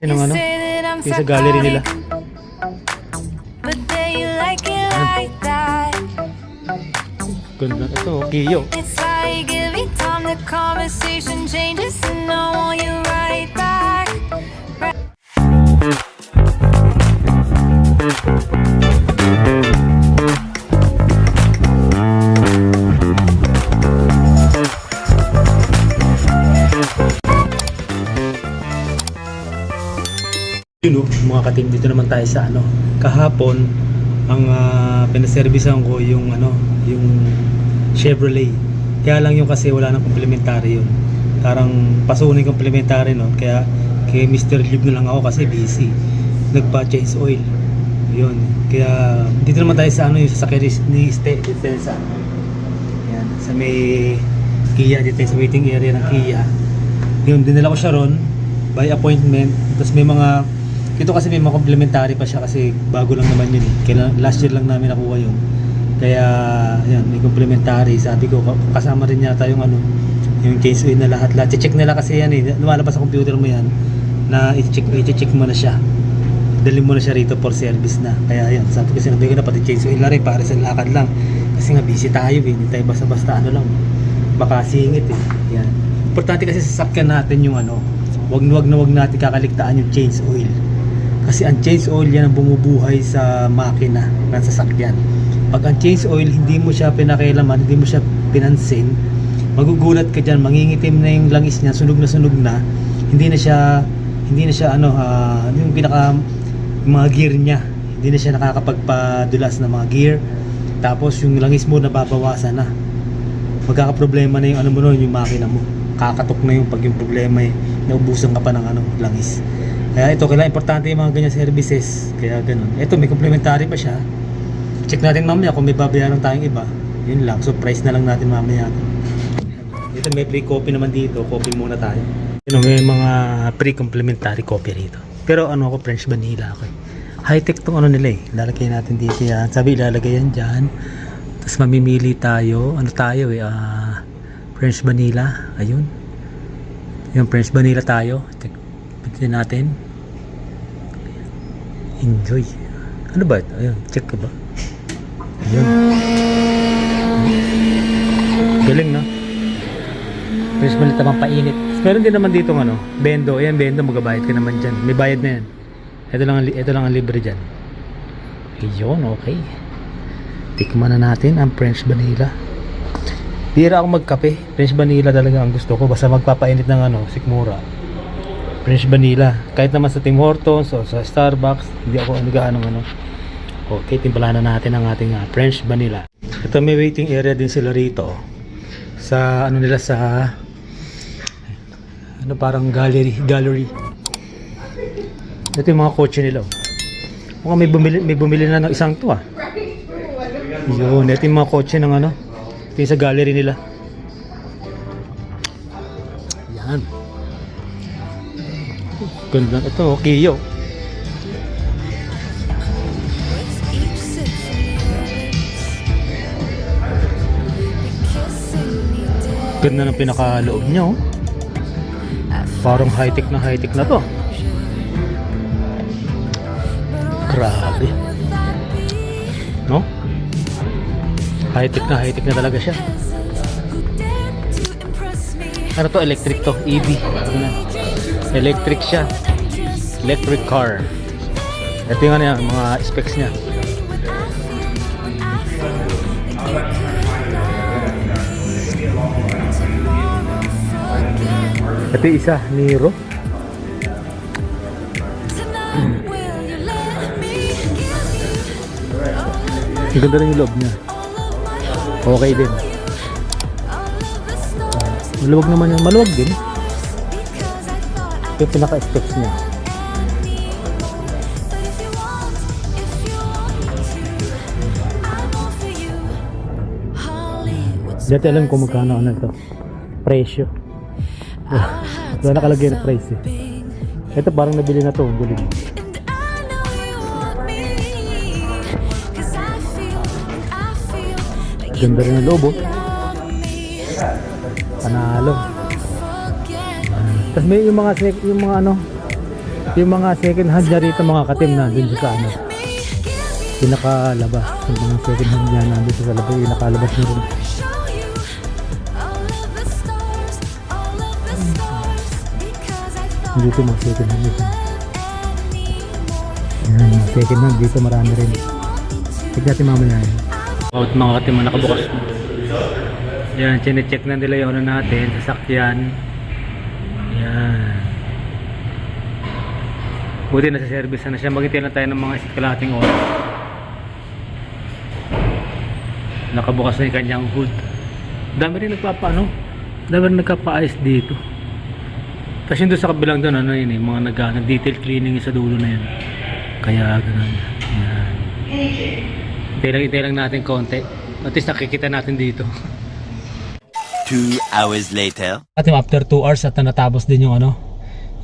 Yan ang ano, yung sa gallery nila. You. Ganda. Ito, Kiyo. It's like o, mga katim, dito naman tayo sa ano. Kahapon, ang uh, pinaservisan ko yung ano, yung Chevrolet. Kaya lang yung kasi wala nang complementary yun. Parang pasunin complementary no. Kaya kay Mr. Lube na lang ako kasi busy. Nagpa-change oil. Yun. Kaya dito naman tayo sa ano yung sasakyan ni- Ste, dito tayo sa yan, sa may Kia dito sa waiting area ng Kia. Yun, dinala ko siya ron by appointment. Tapos may mga ito kasi may mga complementary pa siya kasi bago lang naman yun eh. Last year lang namin nakuha yun. Kaya, yan, may complementary. Sabi ko, ka- kasama rin yata yung ano, yung case na lahat. Lahat, check nila kasi yan eh. Lumalabas sa computer mo yan na i-check, i-check mo na siya. Dali mo na siya rito for service na. Kaya yan, sabi ko sinabi ko na pati change oil na rin para sa lakad lang. Kasi nga busy tayo eh. Hindi tayo basta-basta ano lang. Baka singit eh. Yan. Importante kasi sa sasakyan natin yung ano, wag na wag na wag natin kakaligtaan yung change oil. Kasi ang change oil yan ang bumubuhay sa makina ng sasakyan. Pag ang change oil hindi mo siya pinakailaman, hindi mo siya pinansin, magugulat ka diyan, mangingitim na yung langis niya, sunog na sunog na, hindi na siya hindi na siya ano ah, yung pinaka yung mga gear niya, hindi na siya nakakapagpadulas ng mga gear. Tapos yung langis mo nababawasan na. Magkakaproblema na yung ano mo nun, yung makina mo. Kakatok na yung pag yung problema eh, naubusan ka pa ng ano, langis. Kaya ito, kailangan importante yung mga ganyan services. Kaya ganun. Ito, may complementary pa siya. Check natin mamaya kung may babayaran tayong iba. Yun lang. So, price na lang natin mamaya. Dito, may free coffee naman dito. Coffee muna tayo. Yun, may mga free complimentary coffee rito. Pero ano ako, French vanilla ako eh. High-tech tong ano nila eh. Lalagay natin dito yan. Sabi, ilalagay yan dyan. Tapos mamimili tayo. Ano tayo eh. ah, French vanilla. Ayun. Yung French vanilla tayo. Check Pagkain natin. Enjoy. Ano ba ito? Ayun, check ko ba? Ayun. Galing na. French vanilla tamang painit. Meron din naman dito ano, bendo. Ayan, bendo, magabayad ka naman dyan. May bayad na yan. Ito lang, ito lang ang libre dyan. Ayun, okay. Tikman na natin ang French vanilla. Bira ako magkape. French vanilla talaga ang gusto ko. Basta magpapainit ng ano, sikmura. French vanilla. Kahit naman sa Tim Hortons o sa Starbucks, hindi ako nagaano ano. Okay, timplahan na natin ang ating ah, French vanilla. Ito may waiting area din sila rito. Sa ano nila sa ano parang gallery, gallery. Ito yung mga kotse nila. Mukhang may bumili, may bumili na ng isang to ah. Yun, ito yung mga kotse ng ano. Ito yung sa gallery nila. Ganda. Ito, Kiyo. Ganda ng pinakaloob niya, oh. Parang high-tech na high-tech na to. Grabe. No? High-tech na high-tech na talaga siya. Ano to? Electric to. EV. Ano? Electric siya. Electric car. Ito yung ano yan, mga specs niya. Ito yung isa, Niro. Ang ganda rin yung loob niya. Okay din. Maluwag naman yung maluwag din. For you. Hollywood's Dati alam ko magkano ano ito. Presyo. Wala nakalagay na price eh. Ito parang nabili na to. Ang you Ganda rin ang loob oh. Panalo. Tapos may yung mga yung mga ano Yung mga second hand rito mga katim na dun sa ano. Pinakalabas. Yung mga second hand dyan nandun sa labas. Yung nakalabas nyo rin. Dito mga second hand dito. Ayan, mga second hand dito marami rin. Tignan natin mamaya yan. Out mga katim mo nakabukas na. Yan, chinecheck na nila yung ano natin, sasakyan. Buti na sa service na siya. Maghintay na tayo ng mga isa't kalahating oras. Nakabukas na yung kanyang hood. Dami rin nagpapaano. Dami rin nagpapaayos dito. Tapos yung doon sa kabilang doon, ano yun eh, mga nag, nag-detail cleaning yung sa dulo na yun. Kaya ganun. Yan. Hintay lang, hintay lang natin konti. At least nakikita natin dito. Two hours later. At yung after 2 hours at natapos din yung ano,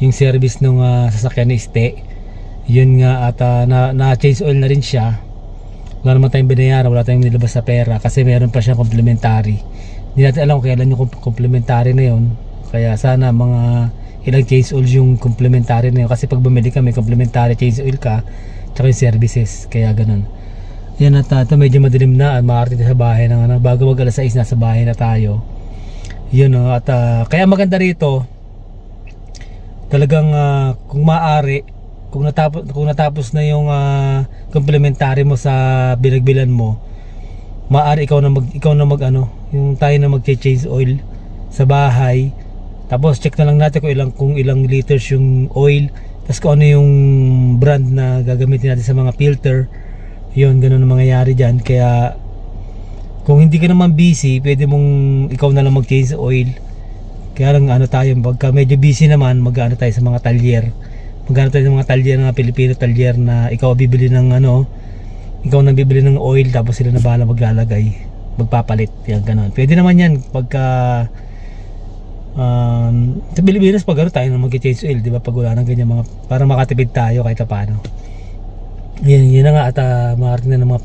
yung service ng sasakyan ni Ste. Yun nga at ah, na, na change oil na rin siya. Wala naman tayong binayaran, wala tayong nilabas sa pera kasi meron pa siya complimentary. Hindi natin alam kung kailan yung com- complimentary na yun. Kaya sana mga ilang change oil yung complimentary na yun kasi pag bumili ka may complimentary change oil ka tsaka yung services kaya ganun. Yan at uh, ito medyo madilim na at makarating sa bahay ng ano, bago mag alas 6 nasa bahay na tayo. Yun no, at ah, kaya maganda rito talagang ah, kung maaari kung natapos kung natapos na yung ah, complementary mo sa bilagbilan mo maaari ikaw na mag ikaw na mag ano yung tayo na mag-change oil sa bahay. Tapos check na lang natin kung ilang kung ilang liters yung oil. Tapos kung ano yung brand na gagamitin natin sa mga filter. Yun ganun ang mangyayari dyan. Kaya kung hindi ka naman busy, pwede mong ikaw na lang mag-change oil. Kaya lang ano tayo, pagka medyo busy naman, mag-ano tayo sa mga talyer. Mag-ano tayo sa mga talyer, mga Pilipino talyer na ikaw bibili ng ano, ikaw na bibili ng oil tapos sila na bahala maglalagay, magpapalit, yan ganun. Pwede naman yan pagka um, sa Pilipinas pag ano tayo na mag-change oil, di ba? Pag wala ng ganyan mga, para makatipid tayo kahit paano. Yan, yun na nga at uh, makarating na ng mga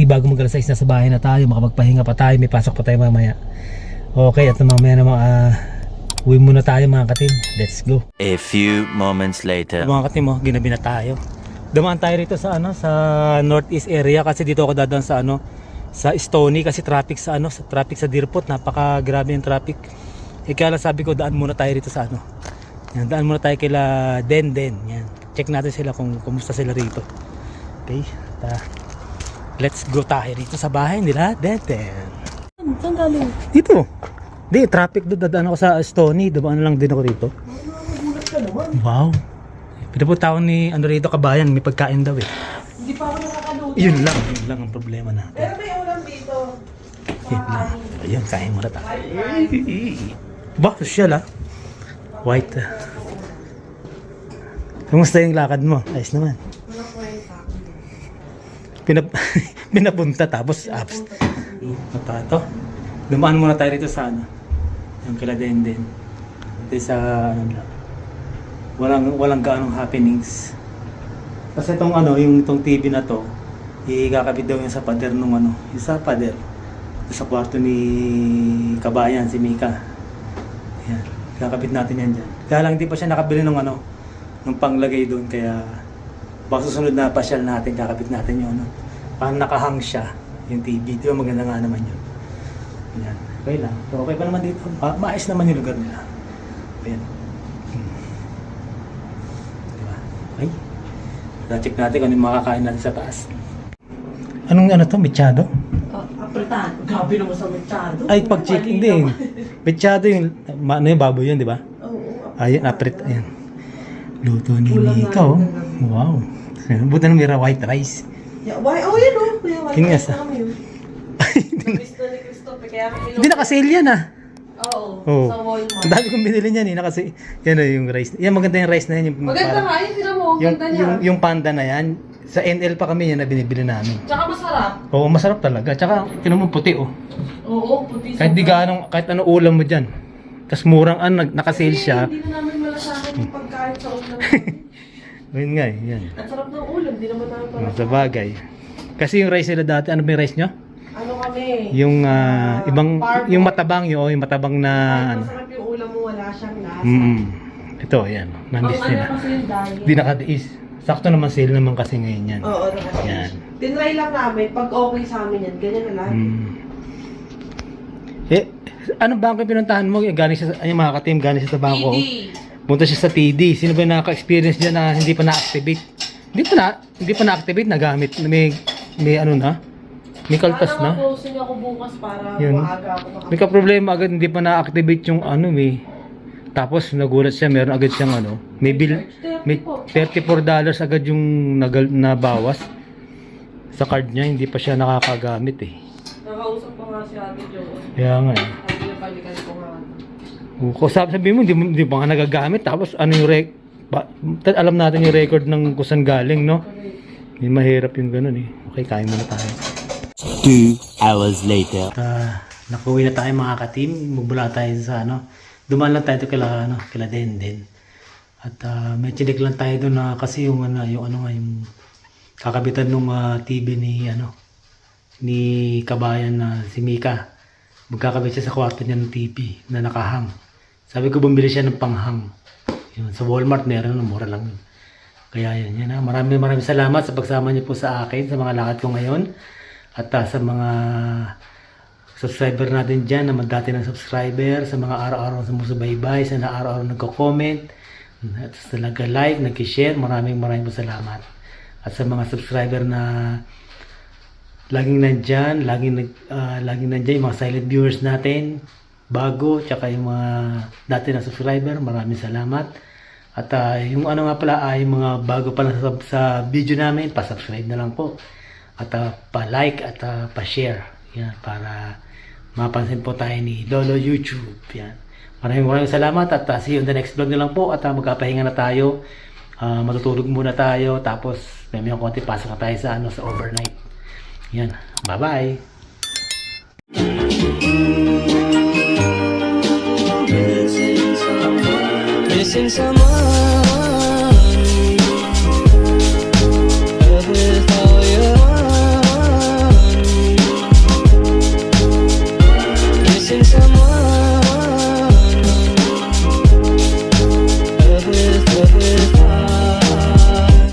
5.50 bago mag alas 6 na sa bahay na tayo makapagpahinga pa tayo may pasok pa tayo mamaya okay at mamaya na mga uh, uwi muna tayo mga katim let's go. A few moments later. mga katim mo ginabi na tayo. Dumaan tayo rito sa ano sa northeast area kasi dito ako dadaan sa ano sa Stony kasi traffic sa ano sa traffic sa Deerpot napaka grabe yung traffic. Eh kaya lang sabi ko daan muna tayo rito sa ano yan, daan muna tayo kila Den Den yan check natin sila kung kumusta sila rito. Okay ta let's go tayo rito sa bahay nila Den Den Saan galing? dito di traffic doon dadaan ako sa Stony dumaan lang din ako naman. wow pinapunta ako ni ano rito kabayan may pagkain daw eh Hindi pa ako nakakaluto. yun lang yun lang ang problema natin Pero may ulam dito. Yun lang. Ayun, kain muna tayo. Ba, social ah. White ah. Kumusta yung lakad mo? Ayos naman. Pinap pinapunta tapos apps. Ito, ito. Dumaan muna tayo rito sa ano. Yung kila Denden. Dito sa ano lang. Walang, walang gaanong happenings. Kasi itong ano, yung itong TV na to, ikakabit daw yung sa pader nung ano, yung sa pader. Sa kwarto ni Kabayan, si Mika. Yan. Kakabit natin yan dyan. Kaya lang hindi pa siya nakabili ng ano, ng panglagay doon. Kaya baka susunod na pasyal natin, kakabit natin yung ano. Parang nakahang siya, yung TV. Di ba maganda nga naman yun. Yan. Okay lang. So, okay pa naman dito. Ma maayos naman yung lugar nila. Ayan. Hmm. Diba? Okay. check natin kung ano makakain natin sa taas. Anong ano to? Mechado? Oh, apritan. Gabi naman sa mechado. Ay, pag check, hindi. Mechado yung, ma- ano yung baboy yun, di ba? Oo. Ayun, aprit, ayan. Luto ni Ulam Mika, oh. namin. Wow. Buti na mira white rice. Yeah, why? Oh, yan oh. Kuya, why? King yes, ah. Namiss na ni Christophe. Kaya Hindi nakasale yan, ah. Oo. Oo. Sa Walmart. Ang dami kong binili niyan, eh. Nakasi, yan o, yung rice. Yan, maganda yung rice na yan. Yung, Maganda parang- nga. Yan, tinan mo. Ang yung, ganda niya. yung, yung panda na yan, sa NL pa kami yan na binibili namin. Tsaka masarap. Oo, masarap talaga. Tsaka, tinan mo puti, oh. Oo, puti Kahit di gaano, kahit ano ulam mo dyan. Tapos murang ano, nag- nakasale Kasi siya. Hindi na namin malasahan yung pagkain sa ulam. Ayun nga, eh, yan. Ang sarap ng ulam. Hindi naman namin Sa malasahan. bagay. Kasi yung rice nila dati, ano ba yung rice nyo? Kami? Yung ah, Ah, ibang, parbo. yung matabang yun, oh, yung matabang na, Kahit ano. masarap yung ulam mo, wala siyang lasa. Mm. Ito, ayan. Ang Nandis ano nila. kasi yung diet. Di nakatiis. Sakto naman sale naman kasi ngayon yan. Oo. Yan. Tinry lang namin. Pag okay sa amin yan, ganyan na lang. Mm. Eh, ano bangko yung pinuntahan mo? Yung Galing siya sa, ay, mga ka-team, galing siya sa bangko. TD. Punta siya sa TD. Sino ba yung nakaka-experience dyan na hindi pa na-activate? Hindi pa na, hindi pa na-activate, nagamit. May, may ano na? May kaltas na? nga-closing ako bukas para Yun. maaga ako May makapag- ka-problema agad, hindi pa na-activate yung ano eh. Tapos nagulat siya, meron agad siyang ano, may bill, may 34 dollars agad yung nagal, nabawas sa card niya, hindi pa siya nakakagamit eh. Nakausap ko nga si Ate Jo. Kaya nga eh. Sabi niya, balikan ko nga. Kung sabi, sabi mo, hindi, mo- hindi pa nga nagagamit, tapos ano yung rec, ba, ta- alam natin yung record ng kusan galing, no? Hindi mahirap yung ganun eh. Okay, kain muna tayo. Two hours later. At uh, nakuwi na tayo mga ka-team. Magbula tayo sa ano. Dumaan lang tayo kila, ano, kila Denden. At uh, may chinik lang tayo doon na kasi yung ano, yung ano nga yung kakabitan ng TV ni ano ni kabayan na si Mika. Magkakabit siya sa kwarto niya ng TV na nakahang. Sabi ko bumili siya ng panghang. Yun, sa Walmart meron na mura lang yun. Kaya yan, yan ha. Maraming maraming salamat sa pagsama niyo po sa akin sa mga lakad ko ngayon. At ah, sa mga subscriber natin dyan na dati ng subscriber, sa mga araw-araw sumusubaybay, sa na araw-araw nagko-comment, at sa nag-like, nag-share, maraming maraming salamat. At sa mga subscriber na laging nandyan, laging, nag, ah, laging nandyan, yung mga silent viewers natin, bago, tsaka yung mga dati na subscriber, maraming salamat. At ah, yung ano nga pala ay mga bago pa lang sa, sa video namin, pa-subscribe na lang po. At ah, pa-like at ah, pa-share. Yan, para mapansin po tayo ni Lolo YouTube. Yan. Maraming maraming salamat at ah, see you on the next vlog na lang po. At ah, magkapahinga na tayo. Ah, matutulog muna tayo. Tapos may mga konti pasok na tayo sa, ano, sa overnight. Yan. Bye-bye. Missing someone